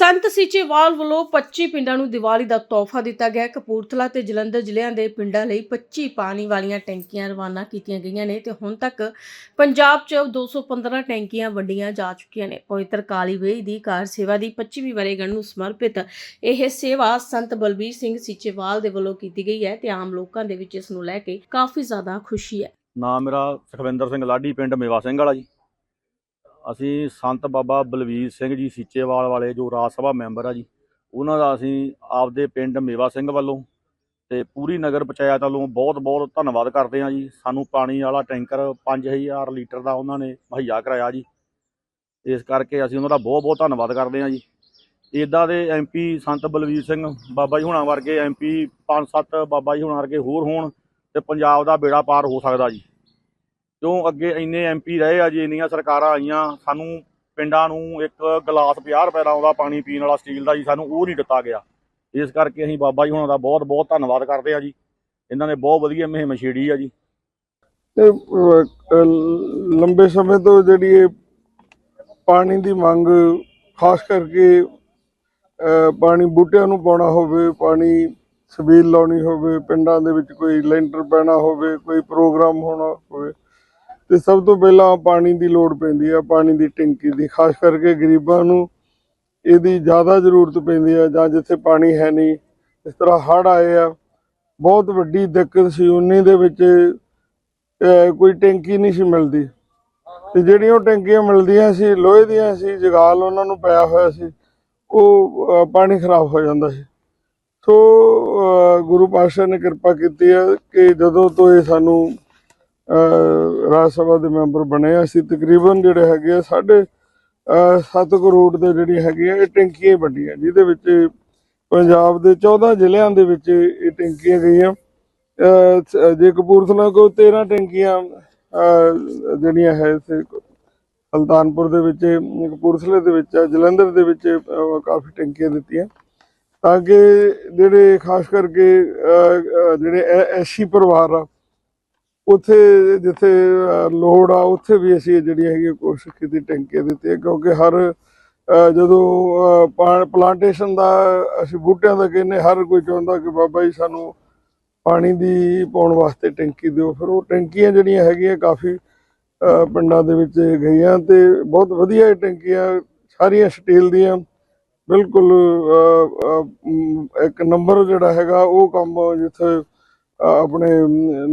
ਸੰਤ ਸੀਚੇਵਾਲ ਵੱਲੋਂ 25 ਪਿੰਡਾਂ ਨੂੰ ਦੀਵਾਲੀ ਦਾ ਤੋਹਫਾ ਦਿੱਤਾ ਗਿਆ। ਕਪੂਰਥਲਾ ਤੇ ਜਲੰਧਰ ਜ਼ਿਲ੍ਹਿਆਂ ਦੇ ਪਿੰਡਾਂ ਲਈ 25 ਪਾਣੀ ਵਾਲੀਆਂ ਟੈਂਕੀਆਂ ਰਵਾਨਾ ਕੀਤੀਆਂ ਗਈਆਂ ਨੇ ਤੇ ਹੁਣ ਤੱਕ ਪੰਜਾਬ 'ਚ 215 ਟੈਂਕੀਆਂ ਵੰਡੀਆਂ ਜਾ ਚੁੱਕੀਆਂ ਨੇ। ਪਵਿੱਤਰ ਕਾਲੀ ਵੇਈ ਦੀ ਕਾਰ ਸੇਵਾ ਦੀ 25ਵੀਂ ਵਰ੍ਹੇਗੰਢ ਨੂੰ ਸਮਰਪਿਤ ਇਹ ਸੇਵਾ ਸੰਤ ਬਲਬੀਰ ਸਿੰਘ ਸੀਚੇਵਾਲ ਦੇ ਵੱਲੋਂ ਕੀਤੀ ਗਈ ਹੈ ਤੇ ਆਮ ਲੋਕਾਂ ਦੇ ਵਿੱਚ ਇਸ ਨੂੰ ਲੈ ਕੇ ਕਾਫੀ ਜ਼ਿਆਦਾ ਖੁਸ਼ੀ ਹੈ। ਨਾਮ ਮੇਰਾ ਸੁਖਵਿੰਦਰ ਸਿੰਘ ਲਾਡੀ, ਪਿੰਡ ਮੇਵਾ ਸਿੰਘ ਵਾਲਾ ਜੀ। ਅਸੀਂ ਸੰਤ ਬਾਬਾ ਬਲਵੀਰ ਸਿੰਘ ਜੀ ਸੀਚੇਵਾਲ ਵਾਲੇ ਜੋ ਰਾਜ ਸਭਾ ਮੈਂਬਰ ਆ ਜੀ, ਉਹਨਾਂ ਦਾ ਅਸੀਂ ਆਪਦੇ ਪਿੰਡ ਮੇਵਾ ਸਿੰਘ ਵੱਲੋਂ ਤੇ ਪੂਰੀ ਨਗਰ ਪੰਚਾਇਤ ਵੱਲੋਂ ਬਹੁਤ ਬਹੁਤ ਧੰਨਵਾਦ ਕਰਦੇ ਹਾਂ ਜੀ। ਸਾਨੂੰ ਪਾਣੀ ਵਾਲਾ ਟੈਂਕਰ 5000 ਲੀਟਰ ਦਾ ਉਹਨਾਂ ਨੇ ਮੁਹੱਈਆ ਕਰਾਇਆ ਜੀ। ਇਸ ਕਰਕੇ ਅਸੀਂ ਉਹਨਾਂ ਦਾ ਬਹੁਤ ਬਹੁਤ ਧੰਨਵਾਦ ਕਰਦੇ ਹਾਂ ਜੀ। ਇਦਾਂ ਦੇ ਐਮਪੀ ਸੰਤ ਬਲਵੀਰ ਸਿੰਘ ਬਾਬਾ ਜੀ ਹੁਣਾਂ ਵਰਗੇ ਐਮਪੀ ਪੰਜ ਸੱਤ ਬਾਬਾ ਜੀ ਹੁਣਾਂ ਵਰਗੇ ਹੋਰ ਹੋਣ ਤੇ ਪੰਜਾਬ ਦਾ ਬੇੜਾ ਪਾਰ ਹੋ ਸਕਦਾ ਜੀ। ਕਿਉਂ ਅੱਗੇ ਇੰਨੇ ਐਮਪੀ ਰਹੇ ਆ ਜੀ, ਇੰਨੀਆਂ ਸਰਕਾਰਾਂ ਆਈਆਂ, ਸਾਨੂੰ ਪਿੰਡਾਂ ਨੂੰ ਇੱਕ ਗਲਾਸ 50 ਰੁਪਏ ਦਾ ਆਉਂਦਾ ਪਾਣੀ ਪੀਣ ਵਾਲਾ ਸਟੀਲ ਦਾ ਜੀ, ਸਾਨੂੰ ਉਹ ਨਹੀਂ ਦਿੱਤਾ ਗਿਆ। ਇਸ ਕਰਕੇ ਅਸੀਂ ਬਾਬਾ ਜੀ ਹੁਣਾਂ ਦਾ ਬਹੁਤ ਬਹੁਤ ਧੰਨਵਾਦ ਕਰਦੇ ਆ ਜੀ। ਇਹਨਾਂ ਨੇ ਬਹੁਤ ਵਧੀਆ ਮੁਹਿੰਮ ਛੇੜੀ ਆ ਜੀ। ਤੇ ਲੰਬੇ ਸਮੇਂ ਤੋਂ ਜਿਹੜੀ ਇਹ ਪਾਣੀ ਦੀ ਮੰਗ, ਖਾਸ ਕਰਕੇ ਪਾਣੀ ਬੂਟਿਆਂ ਨੂੰ ਪਾਉਣਾ ਹੋਵੇ, ਪਾਣੀ ਸਬੀਲ ਲਾਉਣੀ ਹੋਵੇ, ਪਿੰਡਾਂ ਦੇ ਵਿੱਚ ਕੋਈ ਲੈਂਟਰ ਪੈਣਾ ਹੋਵੇ, ਕੋਈ ਪ੍ਰੋਗਰਾਮ ਹੋਣਾ ਹੋਵੇ ਤੇ ਸਭ ਤੋਂ ਪਹਿਲਾਂ ਪਾਣੀ ਦੀ ਲੋੜ ਪੈਂਦੀ ਆ, ਪਾਣੀ ਦੀ ਟੈਂਕੀ ਦੀ, ਖਾਸ ਕਰਕੇ ਗਰੀਬਾਂ ਨੂੰ ਇਹਦੀ ਜ਼ਿਆਦਾ ਜ਼ਰੂਰਤ ਪੈਂਦੀ ਆ, ਜਾਂ ਜਿੱਥੇ ਪਾਣੀ ਹੈ ਨਹੀਂ, ਇਸ ਤਰ੍ਹਾਂ ਹੜ੍ਹ ਆਏ ਆ, ਬਹੁਤ ਵੱਡੀ ਦਿੱਕਤ ਸੀ 19 ਦੇ ਵਿੱਚ ਕੋਈ ਟੈਂਕੀ ਨਹੀਂ ਸੀ ਮਿਲਦੀ। ਤੇ ਜਿਹੜੀਆਂ ਉਹ ਟੈਂਕੀਆਂ ਮਿਲਦੀਆਂ ਸੀ, ਲੋਹੇ ਦੀਆਂ ਸੀ, ਜਗਾਲ ਉਹਨਾਂ ਨੂੰ ਪਿਆ ਹੋਇਆ ਸੀ, ਉਹ ਪਾਣੀ ਖਰਾਬ ਹੋ ਜਾਂਦਾ ਸੀ। ਸੋ ਗੁਰੂ ਪਾਤਸ਼ਾਹ ਨੇ ਕਿਰਪਾ ਕੀਤੀ ਹੈ ਕਿ ਜਦੋਂ ਤੋਂ ਇਹ ਸਾਨੂੰ ਰਾਜ ਸਭਾ ਦੇ ਮੈਂਬਰ ਬਣੇ ਆ, ਅਸੀਂ ਤਕਰੀਬਨ ਜਿਹੜੇ ਹੈਗੇ ਆ ਸਾਢੇ 7 ਕਰੋੜ ਦੇ ਜਿਹੜੀ ਹੈਗੀ ਆ ਇਹ ਟੈਂਕੀਆਂ ਹੀ ਵੱਡੀਆਂ ਜਿਹਦੇ ਵਿੱਚ ਪੰਜਾਬ ਦੇ 14 ਜ਼ਿਲ੍ਹਿਆਂ ਦੇ ਵਿੱਚ ਇਹ ਟੈਂਕੀਆਂ ਗਈਆਂ। ਜੇ ਕਪੂਰਥਲਾ ਕੋ 13 ਟੈਂਕੀਆਂ ਜਿਹੜੀਆਂ ਹੈ ਇੱਥੇ ਸੁਲਤਾਨਪੁਰ ਦੇ ਵਿੱਚ ਕਪੂਰਥਲੇ ਦੇ ਵਿੱਚ ਆ, ਜਲੰਧਰ ਦੇ ਵਿੱਚ ਕਾਫੀ ਟੈਂਕੀਆਂ ਦਿੱਤੀਆਂ। ਤਾਂ ਕਿ ਜਿਹੜੇ ਖਾਸ ਕਰਕੇ ਅਹ, ਅਹ, ਜਿਹੜੇ ਐਸੀ ਪਰਿਵਾਰ ਆ ਉੱਥੇ ਜਿੱਥੇ ਲੋੜ ਆ, ਉੱਥੇ ਵੀ ਅਸੀਂ ਜਿਹੜੀਆਂ ਹੈਗੀਆਂ ਕੋਸ਼ਿਸ਼ ਕੀਤੀ ਟੈਂਕੀਆਂ ਦਿੱਤੀਆਂ ਕਿਉਂਕਿ ਹਰ ਜਦੋਂ ਪਾ- ਪਲਾਂਟੇਸ਼ਨ ਦਾ ਅਸੀਂ ਬੂਟਿਆਂ ਦਾ ਕਹਿੰਦੇ ਹਰ ਕੋਈ ਚਾਹੁੰਦਾ ਕਿ ਬਾਬਾ ਜੀ ਸਾਨੂੰ ਪਾਣੀ ਦੀ ਪਾਉਣ ਵਾਸਤੇ ਟੈਂਕੀ ਦਿਓ। ਫਿਰ ਉਹ ਟੈਂਕੀਆਂ ਜਿਹੜੀਆਂ ਹੈਗੀਆਂ ਕਾਫੀ ਪਿੰਡਾਂ ਦੇ ਵਿੱਚ ਗਈਆਂ ਤੇ ਬਹੁਤ ਵਧੀਆ ਇਹ ਟੈਂਕੀਆਂ, ਸਾਰੀਆਂ ਸਟੀਲ ਦੀਆਂ, ਬਿਲਕੁਲ ਇੱਕ ਨੰਬਰ ਜਿਹੜਾ ਹੈਗਾ, ਉਹ ਕੰਮ ਜਿੱਥੇ ਆਪਣੇ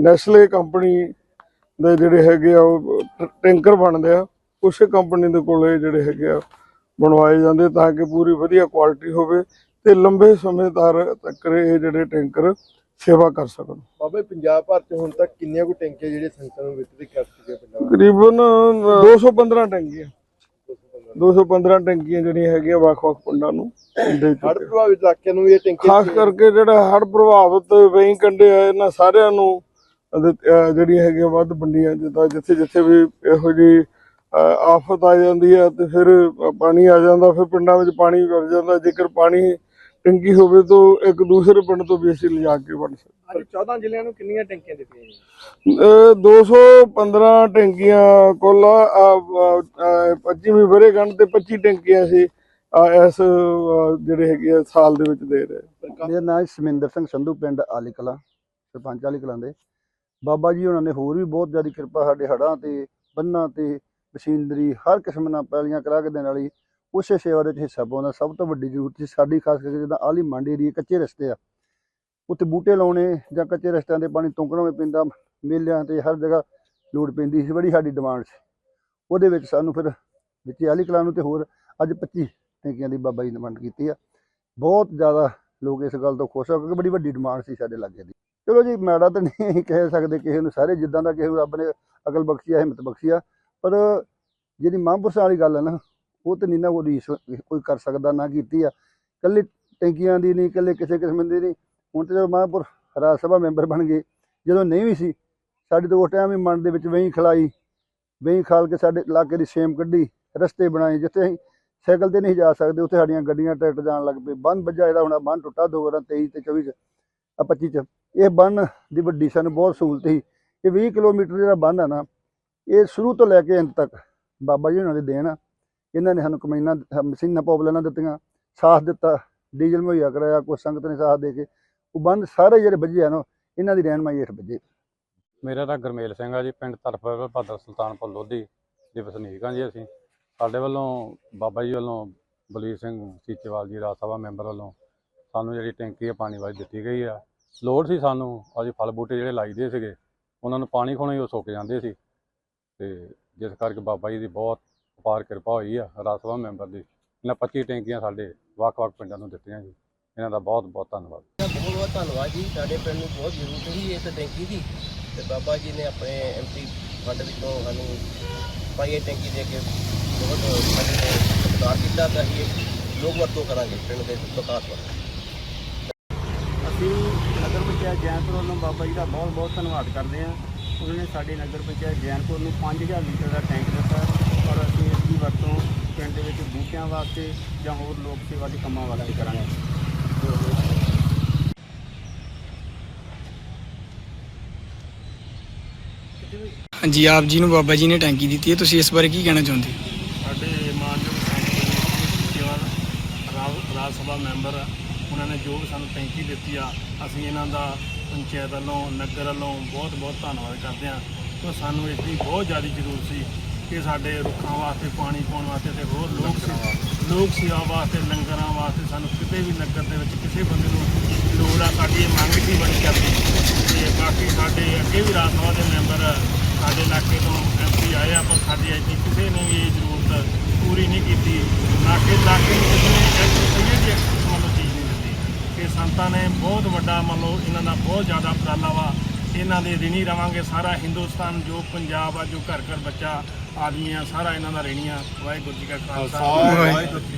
ਨੈਸਲੇ ਕੰਪਨੀ ਦੇ ਜਿਹੜੇ ਹੈਗੇ ਆ ਉਹ ਟੈਂਕਰ ਬਣਦੇ ਆ ਉਸੇ ਕੰਪਨੀ ਦੇ ਕੋਲੇ ਜਿਹੜੇ ਹੈਗੇ ਆ ਬਣਵਾਏ ਜਾਂਦੇ ਤਾਂ ਕਿ ਪੂਰੀ ਵਧੀਆ ਕੁਆਲਿਟੀ ਹੋਵੇ ਤੇ ਲੰਬੇ ਸਮੇਂ ਤਰ ਤੱਕ ਇਹ ਜਿਹੜੇ ਟੈਂਕਰ ਸੇਵਾ ਕਰ ਸਕਣ। ਬਾਬੇ ਪੰਜਾਬ ਭਰ ਚ ਹੁਣ ਤੱਕ ਕਿੰਨੀਆਂ ਕੁ ਟੈਂਕੀਆਂ ਜਿਹੜੇ ਸੰਗਤਾਂ ਨੂੰ ਵਿਤਰਿਤ ਕਰ ਚੁੱਕੇ ਪਿੰਡਾਂ ਤਕਰੀਬਨ 215 ਟੈਂਕੀਆਂ। 215 ਟੈਂਕੀਆਂ ਜਿਹੜੀਆਂ ਹੈਗੀਆਂ ਵੱਖ-ਵੱਖ ਪਿੰਡਾਂ ਨੂੰ ਦੇ ਹੜ੍ਹ ਪ੍ਰਭਾਵਿਤ ਇਲਾਕਿਆਂ ਨੂੰ ਵੀ ਇਹ ਟੈਂਕੀਆਂ ਖਾਸ ਕਰਕੇ ਜਿਹੜਾ ਹੜ੍ਹ ਪ੍ਰਭਾਵਿਤ ਵੇਈ ਕੰਡੇ ਆ ਇਹਨਾਂ ਸਾਰਿਆਂ ਨੂੰ ਅਹ ਜਿਹੜੀਆਂ ਹੈਗੀਆਂ ਵੱਧ ਵੰਡੀਆਂ ਜਿੱਦਾਂ ਜਿੱਥੇ ਜਿੱਥੇ ਵੀ ਇਹੋ ਜੀ ਆਫਤ ਆ ਜਾਂਦੀ ਆ ਤੇ ਫਿਰ ਪਾਣੀ ਆ ਜਾਂਦਾ ਫਿਰ ਪਿੰਡਾਂ ਵਿੱਚ ਪਾਣੀ ਵਰ ਜਾਂਦਾ ਜੇਕਰ ਪਾਣੀ ਟੈਂਕੀ ਹੋਵੇ ਤਾਂ ਇੱਕ ਦੂਸਰੇ ਪਿੰਡ ਤੋਂ ਵੀ ਅਸੀਂ ਲਿਜਾ ਕੇ ਵੰਡ ਸਕਦੇ ਅੱਜ 14 ਜ਼ਿਲ੍ਹਿਆਂ ਨੂੰ ਕਿੰਨੀਆਂ ਟੈਂਕੀਆਂ ਦਿੱਤੀਆਂ ਜੀ ਅਹ 215 ਟੈਂਕੀਆਂ ਕੁੱਲ 25ਵੀਂ ਵਰ੍ਹੇਗੰਢ ਤੇ 25 ਟੈਂਕੀਆਂ ਸੀ ਅਹ ਇਸ ਅਹ ਜਿਹੜੇ ਹੈਗੇ ਆ ਸਾਲ ਦੇ ਵਿੱਚ ਦੇ ਰਹੇ। ਮੇਰਾ ਨਾਮ ਸਮਿੰਦਰ ਸਿੰਘ ਸੰਧੂ ਪਿੰਡ ਆਲੀ ਕਲਾਂ ਸਰਪੰਚ ਆਲੀ ਕਲਾਂ ਦੇ। ਬਾਬਾ ਜੀ ਉਹਨਾਂ ਨੇ ਹੋਰ ਵੀ ਬਹੁਤ ਜ਼ਿਆਦਾ ਕਿਰਪਾ ਸਾਡੇ ਹੜਾਂ ਤੇ ਬੰਨਾਂ ਤੇ ਮਸ਼ੀਨਰੀ ਹਰ ਕਿਸਮ ਨਾਲ ਪੈਲੀਆਂ ਕਰਾ ਕੇ ਦੇਣ ਵਾਲੀ ਉਸੇ ਸੇਵਾ ਦੇ ਵਿੱਚ ਹਿੱਸਾ ਪਾਉਂਦਾ ਸਭ ਤੋਂ ਵੱਡੀ ਜ਼ਰੂਰਤ ਸੀ। ਸਾਡੀ ਖਾਸ ਕਰਕੇ ਜਿੱਦਾਂ ਆਲੀ ਮੰਡੀ ਏਰੀਏ ਕੱਚੇ ਰਸਤੇ ਆ। ਉੱਥੇ ਬੂਟੇ ਲਾਉਣੇ ਜਾਂ ਕੱਚੇ ਰਸਤਿਆਂ ਤੇ ਪਾਣੀ ਤੁੰਕਣਾ ਵੀ ਪੈਂਦਾ, ਮੇਲਿਆਂ ਤੇ ਹਰ ਜਗ੍ਹਾ ਲੋੜ ਪੈਂਦੀ ਸੀ, ਬੜੀ ਸਾਡੀ ਡਿਮਾਂਡ ਸੀ। ਉਹਦੇ ਵਿੱਚ ਸਾਨੂੰ ਫਿਰ ਵਿੱਚ ਆਲੀ ਕਲਾਂ ਨੂੰ ਤੇ ਹੋਰ ਅੱਜ 25 ਟੈਂਕੀਆਂ ਦੀ ਬਾਬਾ ਜੀ ਨੇ ਵੰਡ ਕੀਤੀ ਆ। ਬਹੁਤ ਜ਼ਿਆਦਾ ਲੋਕ ਇਸ ਗੱਲ ਤੋਂ ਖੁਸ਼ ਹੋ ਕਿਉਂਕਿ ਬੜੀ ਵੱਡੀ ਡਿਮਾਂਡ ਸੀ ਸਾਡੇ ਲਾਗੇ ਦੀ। ਚਲੋ ਜੀ, ਮਾੜਾ ਤਾਂ ਨਹੀਂ ਕਹਿ ਸਕਦੇ ਕਿਸੇ ਨੂੰ, ਸਾਰੇ ਜਿੱਦਾਂ ਦਾ ਕਿਸੇ ਰੱਬ ਨੇ ਅਕਲ ਬਖਸ਼ੀ ਆ, ਹਿੰਮਤ ਬਖਸ਼ੀ ਆ, ਪਰ ਜਿਹੜੀ ਮਹਾਂਪੁਰਸ਼ਾਂ ਵਾਲੀ ਗੱਲ ਹੈ ਨਾ, ਉਹ ਤੇ ਨਹੀਂ ਨਾ ਕੋਈ ਕੋਈ ਕਰ ਸਕਦਾ, ਨਾ ਕੀਤੀ ਆ। ਕੱਲੀ ਟੈਂਕੀਆਂ ਦੀ ਨਹੀਂ ਕੱਲੇ ਕਿਸੇ ਕਿਸਮ ਦੀ ਨਹੀਂ ਹੁਣ ਤੇ ਜਦੋਂ ਮਹਾਂਪੁਰ ਰਾਜ ਸਭਾ ਮੈਂਬਰ ਬਣ ਗਏ, ਜਦੋਂ ਨਹੀਂ ਵੀ ਸੀ, ਸਾਡੇ ਤੋਂ ਉਸ ਟਾਈਮ ਵੀ ਮਨ ਦੇ ਵਿੱਚ ਵਹੀਂ ਖਲਾਈ, ਵਹੀਂ ਖਾਲ ਕੇ ਸਾਡੇ ਇਲਾਕੇ ਦੀ ਸੇਮ ਕੱਢੀ, ਰਸਤੇ ਬਣਾਏ, ਜਿੱਥੇ ਅਸੀਂ ਸਾਈਕਲ ਤੇ ਨਹੀਂ ਜਾ ਸਕਦੇ, ਉੱਥੇ ਸਾਡੀਆਂ ਗੱਡੀਆਂ ਟਰੈਕਟਰ ਜਾਣ ਲੱਗ ਪਏ। ਬੰਨ ਵੱਜਾ ਜਿਹੜਾ ਹੁਣ ਬੰਨ ਟੁੱਟਾ ਦੋ ਵਾਰਾਂ 23 ਤੇ 24 ਚ ਆ 25 ਚ। ਇਹ ਬੰਨ ਦੀ ਵੱਡੀ ਸਾਨੂੰ ਬਹੁਤ ਸਹੂਲਤ ਸੀ। ਇਹ 20 ਕਿਲੋਮੀਟਰ ਜਿਹੜਾ ਬੰਨ ਆ ਨਾ, ਇਹ ਸ਼ੁਰੂ ਤੋਂ ਲੈ ਕੇ ਅੰਤ ਤੱਕ ਬਾਬਾ ਜੀ ਉਹਨਾਂ ਦੇ ਦੇਣ ਆ। ਇਹਨਾਂ ਨੇ ਸਾਨੂੰ ਕਮੈਨਾਂ ਮਸ਼ੀਨਾਂ ਪੌਪਲਾਨਾਂ ਦਿੱਤੀਆਂ, ਸਾਥ ਦਿੱਤਾ, ਡੀਜ਼ਲ ਮੁਹੱਈਆ ਕਰਾਇਆ, ਕੋਈ ਸੰਗਤ ਨੇ ਸਾਥ ਦੇ ਕੇ। ਉਹ ਬੰਦ ਸਾਰੇ ਜਿਹੜੇ ਵੱਜੇ ਆ ਨਾ, ਇਹਨਾਂ ਦੀ ਰਹਿਨਮਾਈ ਹੇਠ ਵੱਜੇ। ਮੇਰਾ ਤਾਂ ਗਰਮੇਲ ਸਿੰਘ ਆ ਜੀ, ਪਿੰਡ ਤਰਫਰ ਭਾਦਰ ਸੁਲਤਾਨਪੁਰ ਲੋਧੀ ਦੇ ਵਸਨੀਕ ਆ ਜੀ ਅਸੀਂ। ਸਾਡੇ ਵੱਲੋਂ ਬਾਬਾ ਜੀ ਵੱਲੋਂ ਬਲਵੀਰ ਸਿੰਘ ਸੀਚੇਵਾਲ ਜੀ, ਰਾਜ ਸਭਾ ਮੈਂਬਰ ਵੱਲੋਂ ਸਾਨੂੰ ਜਿਹੜੀ ਟੈਂਕੀ ਆ, ਪਾਣੀ ਵਾਲੀ ਦਿੱਤੀ ਗਈ ਆ। ਲੋੜ ਸੀ ਸਾਨੂੰ ਅਸੀਂ ਫਲ ਬੂਟੇ ਜਿਹੜੇ ਲਾਈਦੇ ਸੀਗੇ, ਉਹਨਾਂ ਨੂੰ ਪਾਣੀ ਖੋਣਾ ਹੀ ਉਹ ਸੁੱਕ ਜਾਂਦੇ ਸੀ। ਤੇ ਜਿਸ ਕਰਕੇ ਬਾਬਾ ਜੀ ਦੀ ਬਹੁਤ ਅਪਾਰ ਕਿਰਪਾ ਹੋਈ ਆ, ਰਾਜ ਸਭਾ ਮੈਂਬਰ ਦੀ। ਇਹਨਾਂ 25 ਟੈਂਕੀਆਂ ਸਾਡੇ ਵੱਖ-ਵੱਖ ਪਿੰਡਾਂ ਨੂੰ ਦਿੱਤੀਆਂ ਜੀ। ਇਹਨਾਂ ਦਾ ਬਹੁਤ ਬਹੁਤ ਧੰਨਵਾਦ। ਧੰਨਵਾਦ ਜੀ, ਸਾਡੇ ਪਿੰਡ ਨੂੰ ਬਹੁਤ ਜ਼ਰੂਰਤ ਸੀ ਇਸ ਟੈਂਕੀ ਦੀ ਤੇ ਬਾਬਾ ਜੀ ਨੇ ਆਪਣੇ ਐਮਪੀ ਫੰਡ ਵਿੱਚੋਂ ਸਾਨੂੰ ਪਾਈਏ ਟੈਂਕੀ ਦੇ ਕੇ ਬਹੁਤ ਸਾਡੇ ਨੇ ਸਤਿਕਾਰ ਕੀਤਾ ਤਾਂ ਅਸੀਂ ਇਹ ਲੋਕ ਵਰਤੋਂ ਕਰਾਂਗੇ ਪਿੰਡ ਦੇ ਵਿਕਾਸ ਵਾਸਤੇ ਅਸੀਂ ਨਗਰ ਪੰਚਾਇਤ ਜੈਨਪੁਰ ਵੱਲੋਂ ਬਾਬਾ ਜੀ ਦਾ ਬਹੁਤ ਬਹੁਤ ਧੰਨਵਾਦ ਕਰਦੇ ਹਾਂ। ਉਹਨਾਂ ਨੇ ਸਾਡੇ ਨਗਰ ਪੰਚਾਇਤ ਜੈਨਪੁਰ ਨੂੰ 5000 ਲੀਟਰ ਦਾ ਟੈਂਕ ਦਿੱਤਾ ਔਰ ਅਸੀਂ ਇਸ ਦੀ ਵਰਤੋਂ ਪਿੰਡ ਦੇ ਵਿੱਚ ਬੂਟਿਆਂ ਵਾਸਤੇ ਜਾਂ ਹੋਰ ਲੋਕ ਸੇਵਾ ਦੇ ਕੰਮਾਂ ਵਾਸਤੇ ਕਰਾਂਗੇ। ਹਾਂਜੀ ਆਪ ਜੀ ਨੂੰ ਬਾਬਾ ਜੀ ਨੇ ਟੈਂਕੀ ਦਿੱਤੀ ਹੈ। ਤੁਸੀਂ ਇਸ ਬਾਰੇ ਕੀ ਕਹਿਣਾ ਚਾਹੁੰਦੇ? ਹੋ ਸਾਡੇ ਮਾਨਯੋਗ ਰਾਜ ਸਭਾ ਮੈਂਬਰ ਆ। ਉਹਨਾਂ ਨੇ ਜੋ ਵੀ ਸਾਨੂੰ ਟੈਂਕੀ ਦਿੱਤੀ ਆ ਅਸੀਂ ਇਹਨਾਂ ਦਾ ਪੰਚਾਇਤ ਵੱਲੋਂ ਨਗਰ ਵੱਲੋਂ ਬਹੁਤ ਬਹੁਤ ਧੰਨਵਾਦ ਕਰਦੇ ਹਾਂ। ਕਿਉਂ ਸਾਨੂੰ ਇਸ ਦੀ ਬਹੁਤ ਜ਼ਿਆਦਾ ਜ਼ਰੂਰਤ ਸੀ ਕਿ ਸਾਡੇ ਰੁੱਖਾਂ ਵਾਸਤੇ ਪਾਣੀ ਪਾਉਣ ਵਾਸਤੇ ਤੇ ਹੋਰ ਲੋਕ ਸੇਵਾ ਲੋਕ ਸੇਵਾ ਵਾਸਤੇ ਲੰਗਰਾਂ ਵਾਸਤੇ ਸਾਨੂੰ ਕਿਤੇ ਵੀ ਨਗਰ ਦੇ ਵਿੱਚ ਕਿਸੇ ਬੰਦੇ ਨੂੰ ਲੋੜ ਆ ਸਾਡੀ ਇਹ ਮੰਗ ਸੀ ਬਣੀ ਕਰਦੀ ਤੇ ਬਾਕੀ ਸਾਡੇ ਅੱਗੇ ਵੀ ਰਾਜ ਸਭਾ ਦੇ ਮੈਂਬਰ ਸਾਡੇ ਇਲਾਕੇ ਤੋਂ ਐਮਪੀ ਆਏ ਆ ਪਰ ਸਾਡੀ ਐਡੀ ਕਿਸੇ ਨੇ ਵੀ ਇਹ ਜ਼ਰੂਰਤ ਪੂਰੀ ਨਹੀਂ ਕੀਤੀ। ਨਾ ਕਿ ਇਲਾਕੇ ਨੂੰ ਕਿਸੇ ਨੇ ਇੱਕ ਰੁਪਈਏ ਦੀ ਲਓ ਚੀਜ਼ ਨਹੀਂ ਦਿੱਤੀ ਇਹ ਸੰਤਾਂ ਨੇ ਬਹੁਤ ਵੱਡਾ ਮੰਨ ਲਓ ਇਹਨਾਂ ਦਾ ਬਹੁਤ ਜ਼ਿਆਦਾ ਉਪਰਾਲਾ ਵਾ। ਇਹਨਾਂ ਦੇ ਰਿਣੀ ਰਵਾਂਗੇ ਸਾਰਾ ਹਿੰਦੁਸਤਾਨ ਜੋ ਪੰਜਾਬ ਆ ਜੋ ਘਰ ਘਰ ਬੱਚਾ ਆਦਮੀ ਆ ਸਾਰਾ ਇਹਨਾਂ ਦਾ ਰਿਣੀ ਆ ਵਾਹਿਗੁਰੂ ਜੀ ਕਾ ਖਾਲਸਾ। ਵਾਹਿਗੁਰੂ ਜੀ ਕੀ